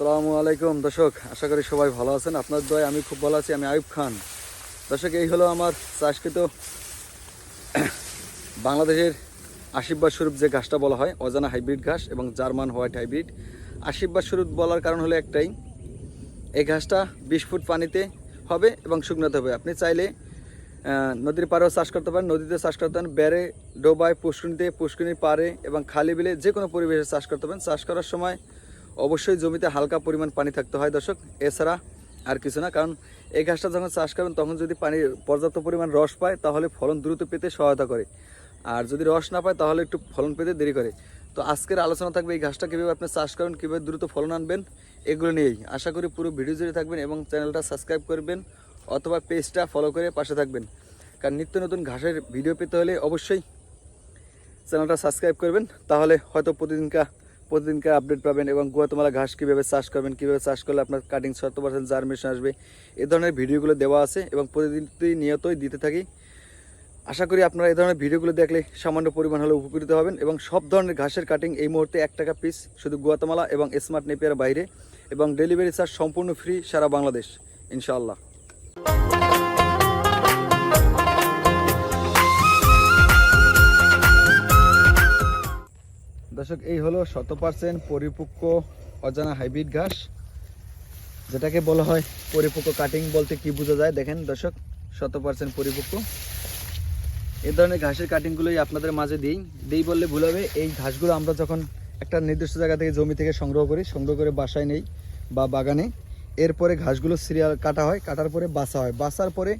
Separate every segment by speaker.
Speaker 1: আসসালামু আলাইকুম দর্শক, আশা করি সবাই ভালো আছেন। আপনার দয় আমি খুব ভালো আছি, আমি আয়ুব খান। দর্শক, এই হলো আমার চাষকৃত বাংলাদেশের আশীর্বাদ স্বরূপ যে ঘাসটা বলা হয়, অজানা হাইব্রিড ঘাস এবং জার্মান হোয়াইট হাইব্রিড। আশীর্বাদ স্বরূপ বলার কারণ হলো একটাই, এই ঘাসটা বিশ ফুট পানিতে হবে এবং শুকনোতে হবে। আপনি চাইলে নদীর পাড়েও চাষ করতে পারেন, নদীতে চাষ করতে পারেন, বেড়ে, ডোবায়, পুষ্করিণীতে, পুষ্করিণীর পাড়ে এবং খালি বিলে যে কোনো পরিবেশে চাষ করতে পারেন। চাষ করার সময় অবশ্যই জমিতে হালকা পরিমাণ পানি থাকতে হয় দর্শক। এছাড়া আর কিছু না, কারণ এই ঘাসটা যখন চাষ করবেন তখন যদি পানি পর্যাপ্ত পরিমাণ রস পায়, তাহলে ফলন দ্রুত পেতে সহায়তা করে। আর যদি রস না পায়, তাহলে একটু ফলন পেতে দেরি করে। তো আজকের আলোচনা থাকবে এই ঘাসটা কীভাবে আপনি চাষ করেন, কীভাবে দ্রুত ফলন আনবেন, এগুলো নিয়েই। আশা করি পুরো ভিডিও জুড়ে থাকবেন এবং চ্যানেলটা সাবস্ক্রাইব করবেন অথবা পেজটা ফলো করে পাশে থাকবেন। কারণ নিত্য নতুন ঘাসের ভিডিও পেতে হলে অবশ্যই চ্যানেলটা সাবস্ক্রাইব করবেন, তাহলে হয়তো প্রতিদিনকা প্রতিদিনকার আপডেট পাবেন এবং গুয়াতমালা ঘাস কীভাবে চাষ করবেন, কীভাবে চাষ করলে আপনার কাটিং শত পার্সেন্ট জার্মেশন আসবে, এ ধরনের ভিডিওগুলো দেওয়া আছে এবং প্রতিদিন নিয়তই দিতে থাকি। আশা করি আপনারা এই ধরনের ভিডিওগুলো দেখলে সামান্য পরিমাণ হলে উপকৃত হবেন এবং সব ধরনের ঘাসের কাটিং এই মুহূর্তে এক টাকা পিস শুধু গুয়াতমালা এবং স্মার্ট নেপিয়ার বাইরে এবং ডেলিভারি চার্জ সম্পূর্ণ ফ্রি সারা বাংলাদেশ, ইনশাআল্লাহ। দর্শক, এই হলো শত পার্সেন্ট পরিপক্ক অজানা হাইব্রিড ঘাস, যেটাকে বলা হয় পরিপক্ক কাটিং বলতে কি বোঝা যায়? দেখেন দর্শক শত পার্সেন্ট পরিপক্ক। এই ধরনের ঘাসের কাটিংগুলোই আপনাদের মাঝে দিই। দিই বললে ভুল হবে, এই ঘাসগুলো আমরা যখন একটা নির্দিষ্ট জায়গা থেকে জমি থেকে সংগ্রহ করি, সংগ্রহ করে বাসায় নেই বা বাগানে, এরপরে ঘাসগুলো সিরিয়াল কাটা হয়, কাটার পরে বাসা হয়। বাসার পরে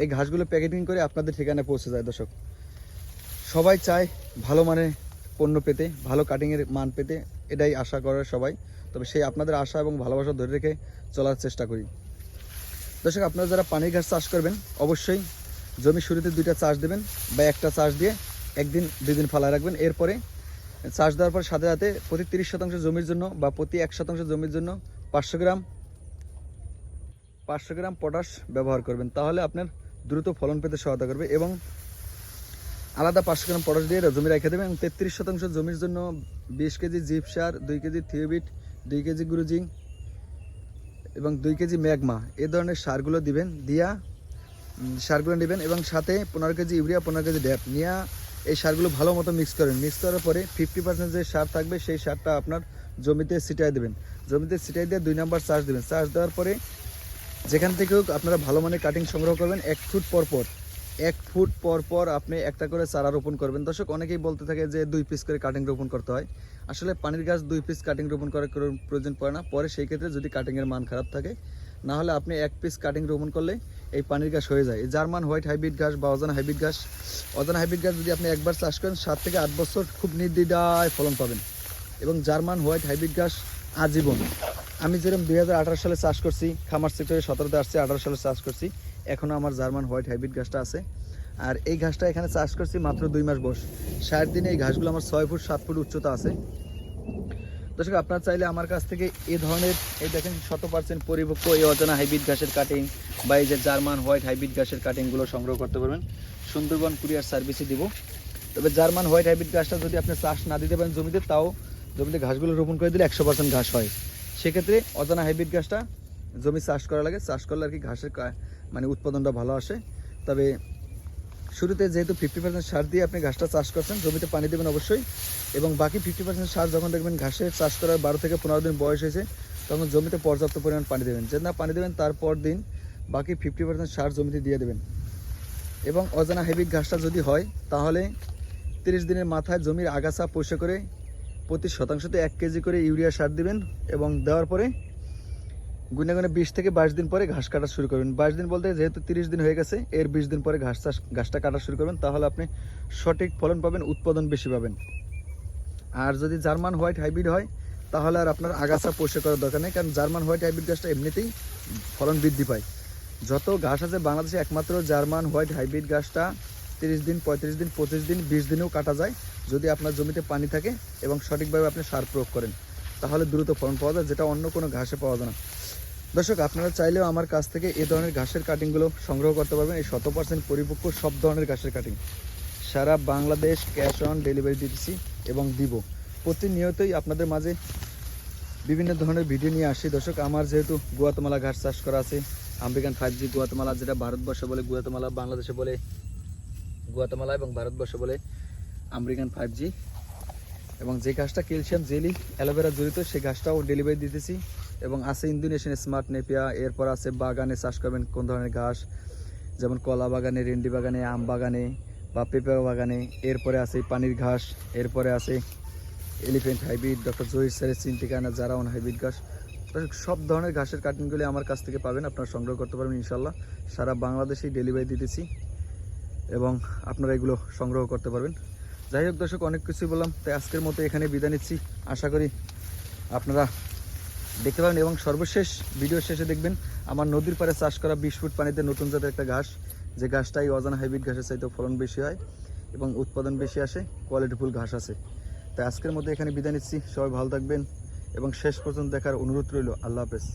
Speaker 1: এই ঘাসগুলো প্যাকেটিং করে আপনাদের ঠিকানায় পৌঁছে যায় দর্শক। সবাই চায় ভালো মানের পণ্য পেতে, ভালো কাটিংয়ের মান পেতে, এটাই আশা করে সবাই। তবে সেই আপনাদের আশা এবং ভালোবাসা ধরে রেখে চলার চেষ্টা করি। দর্শক, আপনারা যারা পানির ঘাস চাষ করবেন, অবশ্যই জমি শুরুতে দুইটা চাষ দেবেন বা একটা চাষ দিয়ে একদিন দুই দিন ফালা রাখবেন। এরপরে চাষ দেওয়ার পর সাথে সাথে প্রতি তিরিশ শতাংশ জমির জন্য বা প্রতি এক শতাংশ জমির জন্য পাঁচশো গ্রাম পাঁচশো গ্রাম পটাশ ব্যবহার করবেন। তাহলে আপনার দ্রুত ফলন পেতে সহায়তা করবে এবং আলাদা পাঁচশো গ্রাম পটাশ দিয়ে জমি রেখে দেবেন। এবং তেত্রিশ শতাংশ জমির জন্য বিশ কেজি জিপ সার, দুই কেজি থিওবিট, দুই কেজি গুরুজিং এবং দুই কেজি ম্যাগমা। এ ধরনের সারগুলো দিবেন, দিয়া সারগুলো নেবেন এবং সাথে পনেরো কেজি ইউরিয়া, পনেরো কেজি ড্যাপ। নিয়ে এই সারগুলো ভালো মতো মিক্স করেন। মিক্স করার পরে ফিফটি পার্সেন্ট যে সার থাকবে, সেই সারটা আপনার জমিতে ছিটাই দেবেন। জমিতে ছিটাই দিয়ে দুই নম্বর চার্জ দেবেন। চার্জ দেওয়ার পরে যেখান থেকে হোক আপনারা ভালো মানের কাটিং সংগ্রহ করবেন, এক ফুট পর পর। এক ফুট পর পর আপনি একটা করে চারা রোপণ করবেন। দর্শক, অনেকেই বলতে থাকে যে দুই পিস করে কাটিং রোপণ করতে হয়। আসলে পানির গাছ দুই পিস কাটিং রোপণ করার প্রয়োজন পড়ে না। পরে সেই ক্ষেত্রে যদি কাটিংয়ের মান খারাপ থাকে, না হলে আপনি এক পিস কাটিং রোপণ করলে এই পানির গাছ হয়ে যায়। জার্মান হোয়াইট হাইব্রিড ঘাস বা অজানা হাইব্রিড ঘাস, অজানা হাইব্রিড ঘাস যদি আপনি একবার চাষ করেন, সাত থেকে আট বছর খুব নির্দ্বিধায় ফলন পাবেন। এবং জার্মান হোয়াইট হাইব্রিড ঘাস, আজীবন। আমি যেরকম দুই হাজার আঠারো সালে চাষ করছি, খামার সেক্টরে সতেরোতে আসছে, আঠারো সালে চাষ করছি এখনও আমার জার্মান হোয়াইট হাইব্রিড ঘাসটা আছে। আর এই ঘাসটা এখানে চাষ করছি মাত্র দুই মাস বয়স। ষাট দিনে এই ঘাসগুলো আমার ছয় ফুট, সাত ফুট উচ্চতা আছে। দর্শক, আপনারা চাইলে আমার কাছ থেকে এ ধরনের, এই দেখেন শত পার্সেন্ট পরিপক্ক এই অজানা হাইব্রিড ঘাসের কাটিং বা এই যে জার্মান হোয়াইট হাইব্রিড ঘাসের কাটিংগুলো সংগ্রহ করতে পারবেন। সুন্দরবন কুরিয়ার সার্ভিসে দিব। তবে জার্মান হোয়াইট হাইব্রিড ঘাসটা যদি আপনি চাষ না দিতে পারেন জমিতে, তাও জমিতে ঘাসগুলো রোপণ করে দিলে একশো পার্সেন্ট ঘাস হয়। সেক্ষেত্রে অজানা হাইব্রিড ঘাসটা জমি চাষ করা লাগে। চাষ করলে আর কি ঘাসের মানে উৎপাদনটা ভালো আসে। তবে শুরুতে যেহেতু ফিফটি পার্সেন্ট সার দিয়ে আপনি ঘাসটা চাষ করছেন, জমিতে পানি দেবেন অবশ্যই। এবং বাকি ফিফটি পার্সেন্ট সার যখন দেখবেন ঘাসের চাষ করার বারো থেকে পনেরো দিন বয়স হয়েছে, তখন জমিতে পর্যাপ্ত পরিমাণ পানি দেবেন। যে না পানি দেবেন, তারপর দিন বাকি ফিফটি পার্সেন্ট সার জমিতে দিয়ে দেবেন। এবং অজানা হেভিক ঘাসটা যদি হয়, তাহলে তিরিশ দিনের মাথায় জমির আগাছা পরিষ্কার করে প্রতি শতাংশতে এক কেজি করে ইউরিয়া সার দিবেন এবং দেওয়ার পরে গুনে গুনে বিশ থেকে বাইশ দিন পরে ঘাস কাটা শুরু করবেন। বাইশ দিন বলতে যেহেতু তিরিশ দিন হয়ে গেছে, এর বিশ দিন পরে ঘাস চাষ ঘাসটা কাটা শুরু করবেন, তাহলে আপনি সঠিক ফলন পাবেন, উৎপাদন বেশি পাবেন। আর যদি জার্মান হোয়াইট হাইব্রিড হয়, তাহলে আর আপনার আগাছা পরিষ্কার করার দরকার নেই, কারণ জার্মান হোয়াইট হাইব্রিড গাছটা এমনিতেই ফলন বৃদ্ধি পায়। যত ঘাস আছে বাংলাদেশে একমাত্র জার্মান হোয়াইট হাইব্রিড গাছটা তিরিশ দিন, পঁয়ত্রিশ দিন, পঁচিশ দিন, বিশ দিনেও কাটা যায়, যদি আপনার জমিতে পানি থাকে এবং সঠিকভাবে আপনি সার প্রয়োগ করেন, তাহলে দ্রুত ফলন পাওয়া যায়, যেটা অন্য কোনো ঘাসে পাওয়া যায় না। দর্শক, আপনারা চাইলেও আমার কাছ থেকে এই ধরনের ঘাসের কাটিংগুলো সংগ্রহ করতে পারবেন। এই শত পার্সেন্ট পরিপক্ক সব ধরনের ঘাসের কাটিং সারা বাংলাদেশ ক্যাশ অন ডেলিভারি দিতেছি এবং দিব। প্রতিনিয়তই আপনাদের মাঝে বিভিন্ন ধরনের ভিডিও নিয়ে আসি। দর্শক, আমার যেহেতু গুয়াতমালা ঘাস চাষ করা আছে, আমেরিকান ফাইভ জি গুয়াতমালা যেটা ভারতবর্ষে বলে, গুয়াতমালা বাংলাদেশে বলে, গুয়াতমালা এবং ভারতবর্ষে বলে আমেরিকান ফাইভ জি এবং যে ঘাসটা ক্যালসিয়াম জেলি, অ্যালোভেরা জড়িত সেই ঘাসটাও ডেলিভারি দিতেছি। এবং আছে ইন্দোনেশিয়ান স্মার্ট নেপিয়া, এরপর আছে বাগানে চাষ করবেন কোন ধরনের ঘাস? যেমন কলা বাগানে, রেন্ডি বাগানে, আম বাগানে বা পেঁপে বাগানে। এরপরে আছে পানির ঘাস, এরপরে আছে এলিফেন্ট হাইব্রিড, ডক্টর জহির স্যারের চিন্তিকানা জারাউন হাইব্রিড ঘাস। সব ধরনের ঘাসের কাটিংগুলি আমার কাছ থেকে পাবেন, আপনারা সংগ্রহ করতে পারবেন ইনশাল্লাহ সারা বাংলাদেশেই ডেলিভারি দিতেছি এবং আপনারা এগুলো সংগ্রহ করতে পারবেন। যাই হোক দর্শক, অনেক কিছুই বললাম, তাই আজকের মতো এখানে বিদায় নিচ্ছি। আশা করি আপনারা দেখতে পাবেন এবং সর্বশেষ ভিডিও শেষে দেখবেন আমার নদীর পাড়ে চাষ করা বিশ ফুট পানিতে নতুন জাতের একটা ঘাস। যে ঘাসটা এই অজানা হাইব্রিড ঘাসের চাইতে ফলন বেশি হয় এবং উৎপাদন বেশি আসে কোয়ালিটিফুল ঘাস আছে। তাই আজকের মধ্যে এখানে বিদায় নিচ্ছি। সবাই ভালো থাকবেন এবং শেষ পর্যন্ত দেখার অনুরোধ রইল। আল্লাহ হাফেজ।